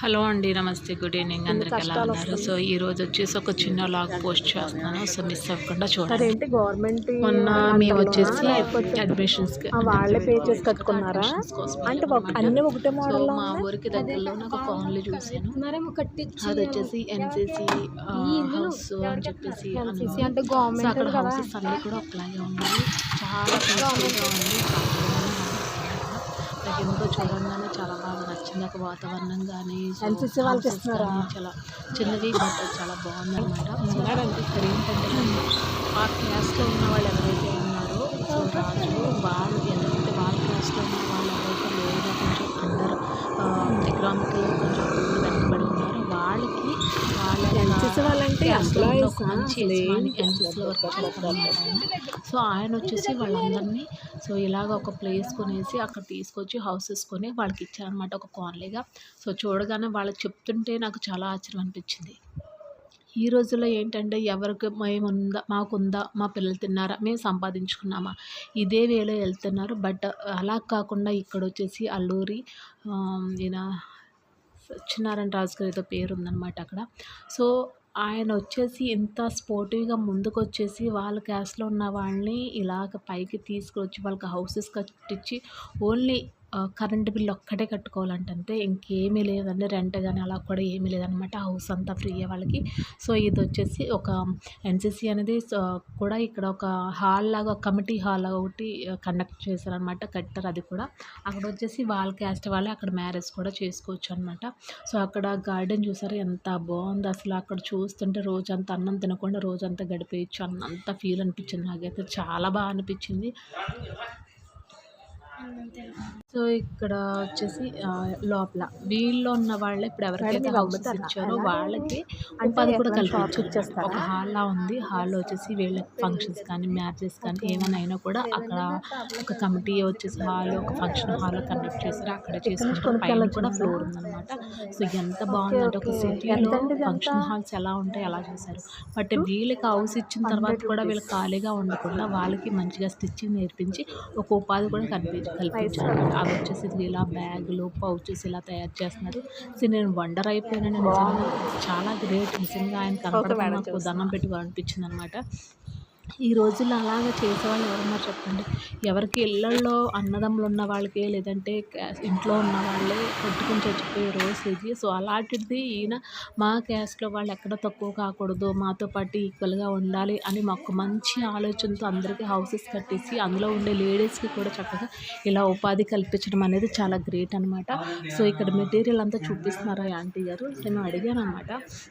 Hello అండి నమస్తే good evening. అందరికి ఎలా ఉన్నారు? సో ఈ రోజు వచ్చేసి ఒక చిన్న లాగ్ పోస్ట్ చేస్తున్నాను. సో మిస్ అవ్వకుండా చూడండి. గవర్నమెంట్ మొన్న మేము వచ్చేసి అడ్మిషన్స్ వాళ్ళే పే చేసి కట్టుకున్నారా? అంటే అన్ని ఒకటే మోడల్ మా ఊరికి దగ్గరలో ఒక కాలనీ చూసాను అది వచ్చేసి ఎన్సీసీ హౌస్ అని చెప్పేసి అక్కడ హౌసెస్ అన్ని కూడా ఒకలాగే ఉన్నాయి. చాలా పీస్ఫుల్గా ఉంది నాకు ఎందుకో చూడంగానే చాలా బాగా నచ్చింది. ఒక వాతావరణం కానీ వాళ్ళకి ఇస్తున్నారా? చాలా చిన్నది బట్ చాలా బాగుంది అనమాట ఇక్కడ ఏంటంటే ఆ క్లాస్లో ఉన్న వాళ్ళు ఎవరైతే ఉన్నారో సో రాజు వాళ్ళు ఎవరైతే వాళ్ళ క్లాస్లో ఉన్న వాళ్ళు ఎవరైతే లోగా కొంచెం అండర్ ఎకనామికల్ కొంచెం వాళ్ళ ఎన్సీసీ వాళ్ళంటే క్లాస్లో ఉన్న ఎంప్లాయీస్ ఒక మంచి యజమాని ఎన్సీసీలో వర్క్ చేస్తారన్నమాట ఆయన సో ఆయన వచ్చేసి వాళ్ళందరినీ సో ఇలాగ ఒక ప్లేస్ కొనేసి అక్కడ తీసుకొచ్చి హౌసెస్ కొని వాళ్ళకి ఇచ్చారనమాట ఒక కాలనీగా సో చూడగానే వాళ్ళకి చెప్తుంటే నాకు చాలా ఆశ్చర్యం అనిపించింది. ఈ రోజుల్లో ఏంటంటే ఎవరికి మేము ఉందా మాకుందా మా పిల్లలు తిన్నారా మేము సంపాదించుకున్నామా? ఇదే వేలో వెళ్తున్నారు. బట్ అలా కాకుండా ఇక్కడ వచ్చేసి అల్లూరి ఈయన సత్యనారాయణ రాజు గారి ఏదో పేరు ఉందన్నమాట అక్కడ. సో ఆయన వచ్చేసి ఇంత స్పోర్టివ్గా ముందుకు వచ్చేసి వాళ్ళ క్యాస్ట్లో ఉన్న వాళ్ళని ఇలాగ పైకి తీసుకొచ్చి వాళ్ళకి హౌసెస్ కట్టించి ఓన్లీ కరెంట్ బిల్ ఒక్కటే కట్టుకోవాలంటే ఇంకేమీ లేదండి. రెంట్ కానీ అలా కూడా ఏమీ లేదనమాట. హౌస్ అంతా ఫ్రీ వాళ్ళకి. సో ఇది వచ్చేసి ఒక ఎన్సీసీ అనేది సో కూడా ఇక్కడ ఒక హాల్ లాగా కమిటీ హాల్ లాగా ఒకటి కండక్ట్ చేశారనమాట. కట్టారు అది కూడా. అక్కడ వచ్చేసి వాళ్ళ క్యాస్ట్ వాళ్ళే అక్కడ మ్యారేజ్ కూడా చేసుకోవచ్చు అనమాట. సో అక్కడ గార్డెన్ చూసారు ఎంత బాగుంది. అసలు అక్కడ చూస్తుంటే రోజంతా అన్నం తినకుండా రోజంతా గడిపేయచ్చు అన్నంత ఫీల్ అనిపించింది. నాకైతే చాలా బాగా అనిపించింది. ఇక్కడ వచ్చేసి లోపల. వీళ్ళు ఉన్న వాళ్ళే ఇప్పుడు ఎవరికైతే హౌసెస్? ఇచ్చారో? వాళ్ళకి ఉపాధి కూడా ఇచ్చేస్తారా? ఒక హాల్ లా ఉంది. హాల్లో వచ్చేసి వీళ్ళ ఫంక్షన్స్ కానీ మ్యారేజెస్ కానీ ఏమైనా అయినా కూడా అక్కడ ఒక కమిటీ వచ్చేసి హాల్ ఒక ఫంక్షన్ హాల్ కండక్ట్ చేశారు. అక్కడ చేసుకుంటారు పైన కూడా ఫ్లోర్ ఉందన్నమాట. సో ఎంత బాగుందంటే ఒక సిటీలో? ఫంక్షన్ హాల్స్ ఎలా ఉంటాయి అలా చేశారు. బట్ వీళ్ళకి హౌస్ ఇచ్చిన తర్వాత కూడా వీళ్ళు ఖాళీగా ఉండకుండా వాళ్ళకి మంచిగా స్టిచ్చింగ్ నేర్పించి ఒక ఉపాధి కూడా కల్పి కల్పించారు అవి వచ్చేసి ఇలా బ్యాగులు పౌచెస్ ఇలా తయారు చేస్తున్నారు. సో నేను వండర్ అయిపోయాను చాలా గ్రేట్ నిజంగా ఆయన కనపడడం నాకు దండం పెట్టి అనిపించింది అనమాట ఈ రోజుల్లో అలాగ చేసేవాళ్ళు ఎవరున్నారు చెప్పండి? ఎవరికి ఇళ్ళల్లో అన్నదమ్ములు ఉన్న వాళ్ళకి లేదంటే ఇంట్లో ఉన్న వాళ్ళే కొట్టుకుని చచ్చిపోయే రోజు ఇది. సో అలాంటిది ఈయన మా క్యాస్ట్లో వాళ్ళు ఎక్కడ తక్కువ కాకూడదు మాతో పాటు ఈక్వల్గా ఉండాలి అని మాకు మంచి ఆలోచనతో అందరికీ హౌసెస్ కట్టేసి అందులో ఉండే లేడీస్కి కూడా చక్కగా ఇలా ఉపాధి కల్పించడం అనేది చాలా గ్రేట్ అనమాట సో ఇక్కడ మెటీరియల్ అంతా చూపిస్తున్నారా ఆంటీ గారు? నేను అడిగాను అనమాట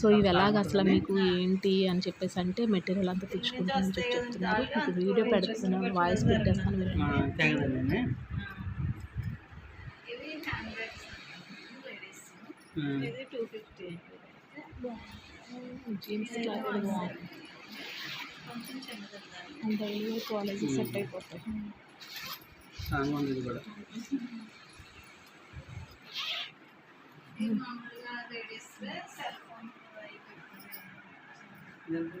సో ఇవి ఎలాగ అసలు మీకు ఏంటి అని చెప్పేసి అంటే మెటీరియల్ అంతా తెచ్చుకుంటాను చెప్పి చెప్తున్నారు. మీకు వీడియో పెడుతున్నాను వాయిస్ పెట్టేస్తాను. జీన్స్ కూడా బాగుంది. డైలీ కాలేజ్ సెట్ అయిపోతాయి. సాంగ్ ఉంది ఇది కూడా. ఇదేంటి?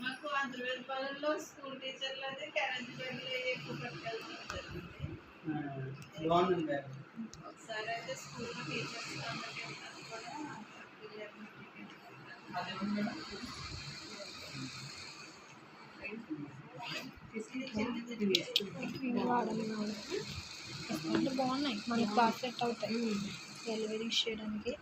మాకు ఆంధ్రప్రదేశ్లో స్కూల్ టీచర్లది కరెంట్ బిల్లు ఎక్కువ బాగుందండి. బ్యాగ్ ఒకసారి అయితే స్కూల్లో టీచర్స్ బాగున్నాయి. మనకి బాగా సెట్ అవుతాయి. డెలివరీ చేయడానికి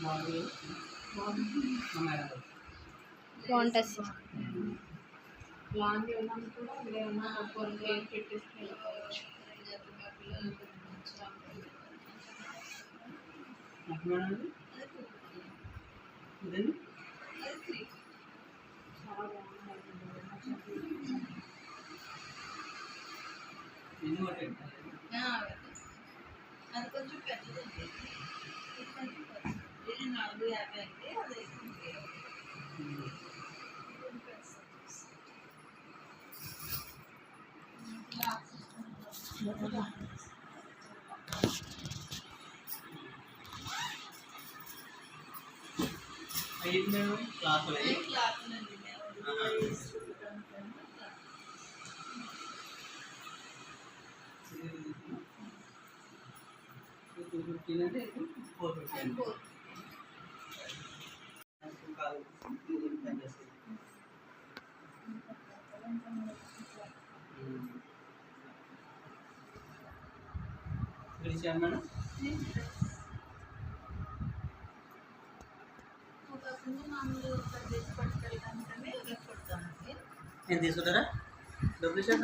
బాగుంది మా మేడం గారు. బాగుంటుంది సార్ లాంగ్ ఏమన్నా కూడా ఏమన్నా కొనుగోలు ఏం పెట్టేసి వెళ్ళిపోవచ్చు ఆ, ఎంత మేడం ఇది అది టూ ఫిఫ్టీ ఇదండి అది త్రీ అది కొంచెం పెద్దదండి ఇది కొంచెం పెద్దది ఇది నాలుగు యాభై అంటే అది కొంచెం పెద్దది. ఐదు మేడం క్లాసులు ఇది అయ్యి క్లాత్ అండి టూ ఫిఫ్టీన్ అంటే ఫోర్ ఫిఫ్టీ అది అండి ఫోర్ కాదు ఇది పని చేస్తుంది పిలిచాను మేడం కాకుండా మామూలు పది పట్టుకెళ్ళడానికి రేపు కొడతామండి నేను తీసుకుంటారా డబ్బులు ఇచ్చారు